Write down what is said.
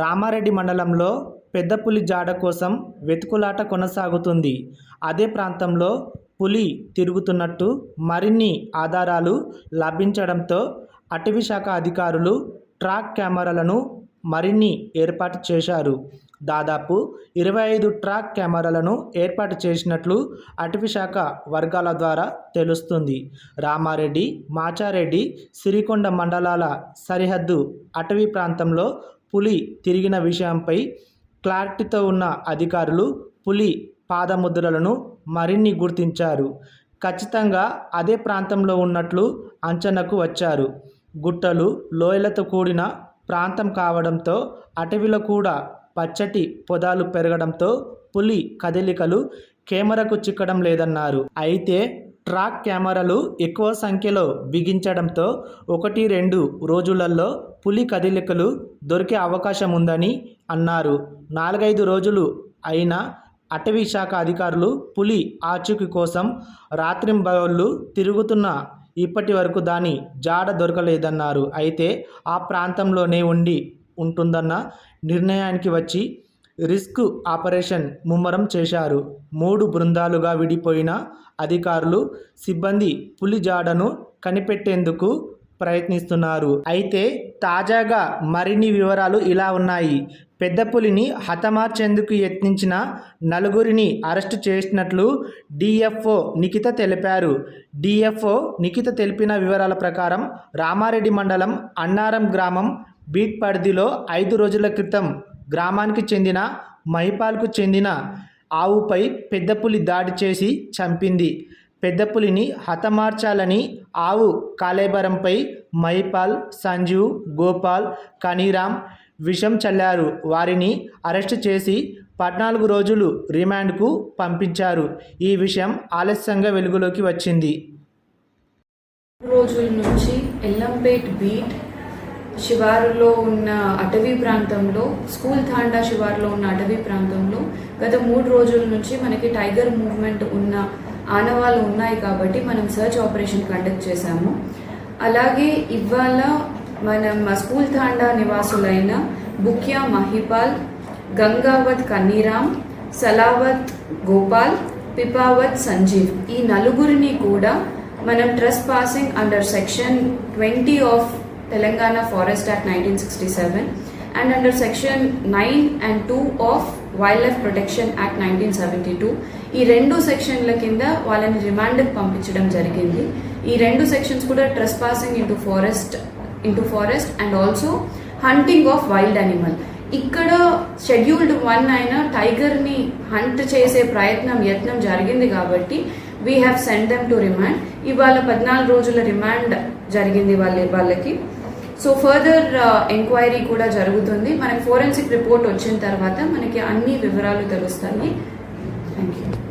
రామారెడ్డి మండలంలో పెద్ద పులి జాడ కోసం వెతుకులాట కొనసాగుతుంది. అదే ప్రాంతంలో పులి తిరుగుతున్నట్టు మరిన్ని ఆధారాలు లభించడంతో అటవీ శాఖ అధికారులు ట్రాక్ కెమెరాలను మరిన్ని ఏర్పాటు చేశారు. దాదాపు ఇరవై ఐదు ట్రాక్ కెమెరాలను ఏర్పాటు చేసినట్లు అటవీ శాఖ వర్గాల ద్వారా తెలుస్తుంది. రామారెడ్డి మాచారెడ్డి సిరికొండ మండలాల సరిహద్దు అటవీ ప్రాంతంలో పులి తిరిగిన విషయంపై క్లారిటీతో ఉన్న అధికారులు పులి పాదముద్రలను మరిన్ని గుర్తించారు. ఖచ్చితంగా అదే ప్రాంతంలో ఉన్నట్లు అంచనకు వచ్చారు. గుట్టలు లోయలతో కూడిన ప్రాంతం కావడంతో అటవిలో కూడా పచ్చటి పొదాలు పెరగడంతో పులి కదలికలు కెమెరాకు చిక్కడం లేదన్నారు. అయితే ట్రాక్ కెమెరాలు ఎక్కువ సంఖ్యలో బిగించడంతో ఒకటి రెండు రోజులలో పులి కదలికలు దొరికే అవకాశం ఉందని అన్నారు. నాలుగైదు రోజులు అయినా అటవీ శాఖ అధికారులు పులి ఆచూకీ కోసం రాత్రింబవళ్ళు తిరుగుతున్న ఇప్పటి వరకు దాని జాడ దొరకలేదన్నారు. అయితే ఆ ప్రాంతంలోనే ఉండి ఉంటుందన్న నిర్ణయానికి వచ్చి రిస్క్ ఆపరేషన్ ముమ్మరం చేశారు. మూడు బృందాలుగా విడిపోయిన అధికారులు సిబ్బంది పులిజాడను కనిపెట్టేందుకు ప్రయత్నిస్తున్నారు. అయితే తాజాగా మరిన్ని వివరాలు ఇలా ఉన్నాయి. పెద్ద పులిని హతమార్చేందుకు యత్నించిన నలుగురిని అరెస్టు చేసినట్లు డిఎఫ్ఓ నిఖిత తెలిపారు. డిఎఫ్ఓ నిఖిత తెలిపిన వివరాల ప్రకారం రామారెడ్డి మండలం అన్నారం గ్రామం బీట్ పరిధిలో ఐదు రోజుల క్రితం గ్రామానికి చెందిన మహిపాల్కు చెందిన ఆవుపై పెద్దపులి దాడి చేసి చంపింది. పెద్దపులిని హతమార్చాలని ఆవు కాలేబరంపై మహిపాల్ సంజీవ్ గోపాల్ కనీరామ్ విషం చల్లారు. వారిని అరెస్టు చేసి పద్నాలుగు రోజులు రిమాండ్కు పంపించారు. ఈ విషయం ఆలస్యంగా వెలుగులోకి వచ్చింది. రోజుల నుంచి ఎల్లంపేట్ బీట్ శివారులో ఉన్న అటవీ ప్రాంతంలో స్కూల్ తాండా శివారులో ఉన్న అటవీ ప్రాంతంలో గత మూడు రోజుల నుంచి మనకి టైగర్ మూవ్మెంట్ ఉన్న ఆనవాళ్ళు ఉన్నాయి కాబట్టి మనం సర్చ్ ఆపరేషన్ కండక్ట్ చేశాము. అలాగే ఇవాళ మనం స్కూల్ తాండా నివాసులైన బుక్యా మహిపాల్ గంగావత్ కన్నీరామ్ సలావత్ గోపాల్ పిపావత్ సంజీవ్ ఈ నలుగురిని కూడా మనం trespassing under section twenty of Telangana forest act nineteen sixty seven and under section nine and two of wild life protection act nineteen seventy two ఈ రెండు సెక్షన్ల కింద వాళ్ళని రిమాండ్కి పంపించడం జరిగింది. ఈ రెండు సెక్షన్స్ కూడా trespassing into forest into forest and also hunting of wild animal ఇక్కడ షెడ్యూల్డ్ వన్ అయిన టైగర్ని హంట్ చేసే ప్రయత్నం యత్నం జరిగింది కాబట్టి we have send them to remand ఇవాళ పద్నాలుగు రోజుల రిమాండ్ జరిగింది వాళ్ళ వాళ్ళకి. సో ఫర్దర్ ఎంక్వైరీ కూడా జరుగుతుంది. మనకి ఫోరెన్సిక్ రిపోర్ట్ వచ్చిన తర్వాత మనకి అన్ని వివరాలు తెలుస్తాయి. Thank you